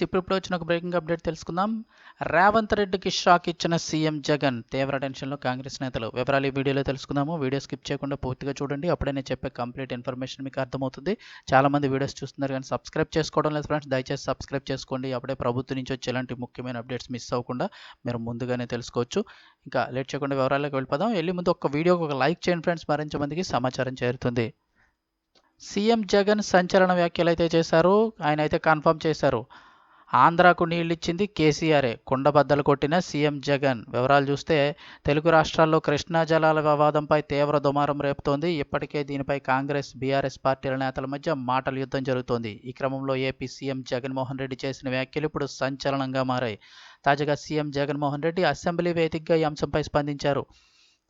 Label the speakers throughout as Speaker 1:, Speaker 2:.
Speaker 1: ఇప్పుడు వచ్చిన ఒక బ్రేకింగ్ అప్డేట్ తెలుసుకుందాం. రేవంత్ రెడ్డికి షాక్ ఇచ్చిన సీఎం జగన్. తీవ్ర టెన్షన్లో కాంగ్రెస్ నేతలు. వివరాలు ఈ వీడియోలో తెలుసుకుందాము. వీడియో స్కిప్ చేయకుండా పూర్తిగా చూడండి. అప్పుడే నేను చెప్పే కంప్లీట్ ఇన్ఫర్మేషన్ మీకు అర్థమవుతుంది. చాలా మంది వీడియోస్ చూస్తున్నారు కానీ సబ్స్క్రైబ్ చేసుకోవడం లేదు ఫ్రెండ్స్ దయచేసి సబ్స్క్రైబ్ చేసుకోండి. అప్పుడే ప్రభుత్వం నుంచి వచ్చే ఇలాంటి ముఖ్యమైన అప్డేట్స్ మిస్ అవ్వకుండా మీరు ముందుగానే తెలుసుకోవచ్చు. ఇంకా లేట్ చేయకుండా వివరాలకు వెళ్ళిపోదాం. వెళ్ళి ముందు ఒక వీడియోకి ఒక లైక్ చేయండి ఫ్రెండ్స్ మరింత మందికి సమాచారం చేరుతుంది. సీఎం జగన్ సంచలన వ్యాఖ్యలు అయితే చేశారు. ఆయన అయితే కన్ఫర్మ్ చేశారు. ఆంధ్రాకు నీళ్ళు ఇచ్చింది కేసీఆరే కుండబద్దలు కొట్టిన సీఎం జగన్. వివరాలు చూస్తే తెలుగు రాష్ట్రాల్లో కృష్ణా జలాల వివాదంపై తీవ్ర దుమారం రేపుతోంది. ఇప్పటికే దీనిపై కాంగ్రెస్ బీఆర్ఎస్ పార్టీల నేతల మధ్య మాటల యుద్ధం జరుగుతోంది. ఈ క్రమంలో ఏపీ సీఎం జగన్మోహన్ రెడ్డి చేసిన వ్యాఖ్యలు ఇప్పుడు సంచలనంగా మారాయి. తాజాగా సీఎం జగన్మోహన్ రెడ్డి అసెంబ్లీ వేదికగా ఈ అంశంపై స్పందించారు.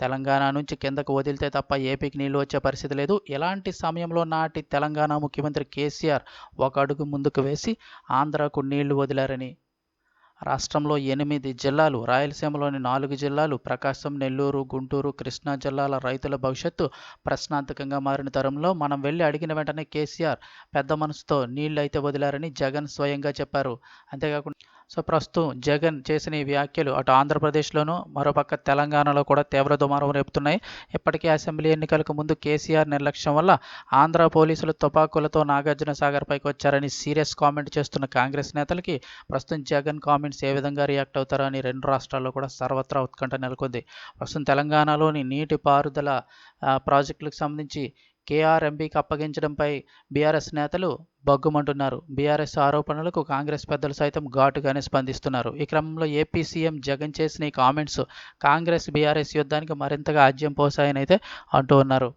Speaker 1: తెలంగాణ నుంచి కిందకు వదిలితే తప్ప ఏపీకి నీళ్ళు వచ్చే పరిస్థితి లేదు. ఇలాంటి సమయంలో నాటి తెలంగాణ ముఖ్యమంత్రి కేసీఆర్ ఒక అడుగు ముందుకు వేసి ఆంధ్రాకు నీళ్ళు వదిలారని? రాష్ట్రంలో ఎనిమిది జిల్లాలు రాయలసీమలోని నాలుగు జిల్లాలు ప్రకాశం నెల్లూరు గుంటూరు కృష్ణా జిల్లాల రైతుల భవిష్యత్తు ప్రశ్నార్థకంగా మారిన తరంలో మనం వెళ్ళి అడిగిన వెంటనే కేసీఆర్ పెద్ద మనసుతో నీళ్ళు అయితే వదిలారని జగన్ స్వయంగా చెప్పారు. అంతేకాకుండా సో ప్రస్తుతం జగన్ చేసిన ఈ వ్యాఖ్యలు అటు ఆంధ్రప్రదేశ్లోనూ మరోపక్క తెలంగాణలో కూడా తీవ్ర దుమారం రేపుతున్నాయి. ఇప్పటికే అసెంబ్లీ ఎన్నికలకు ముందు కేసీఆర్ నిర్లక్ష్యం వల్ల ఆంధ్ర పోలీసులు తుపాకులతో నాగార్జున సాగర్ పైకి వచ్చారని సీరియస్ కామెంట్ చేస్తున్న కాంగ్రెస్ నేతలకి ప్రస్తుతం జగన్ కామెంట్స్ ఏ విధంగా రియాక్ట్ అవుతారో అని రెండు రాష్ట్రాల్లో కూడా సర్వత్రా ఉత్కంఠ నెలకొంది. ప్రస్తుతం తెలంగాణలోని నీటి పారుదల ప్రాజెక్టులకు సంబంధించి కేఆర్ఎంబీకి అప్పగించడంపై బీఆర్ఎస్ నేతలు బగ్గుమంటున్నారు బీఆర్ఎస్ ఆరోపణలకు కాంగ్రెస్ పెద్దలు సైతం ఘాటుగానే స్పందిస్తున్నారు. ఈ క్రమంలో ఏపీ సీఎం జగన్ చేసిన ఈ కామెంట్స్ కాంగ్రెస్ బీఆర్ఎస్ యుద్ధానికి మరింతగా ఆజ్యం పోసాయని అయితే అంటూ ఉన్నారు.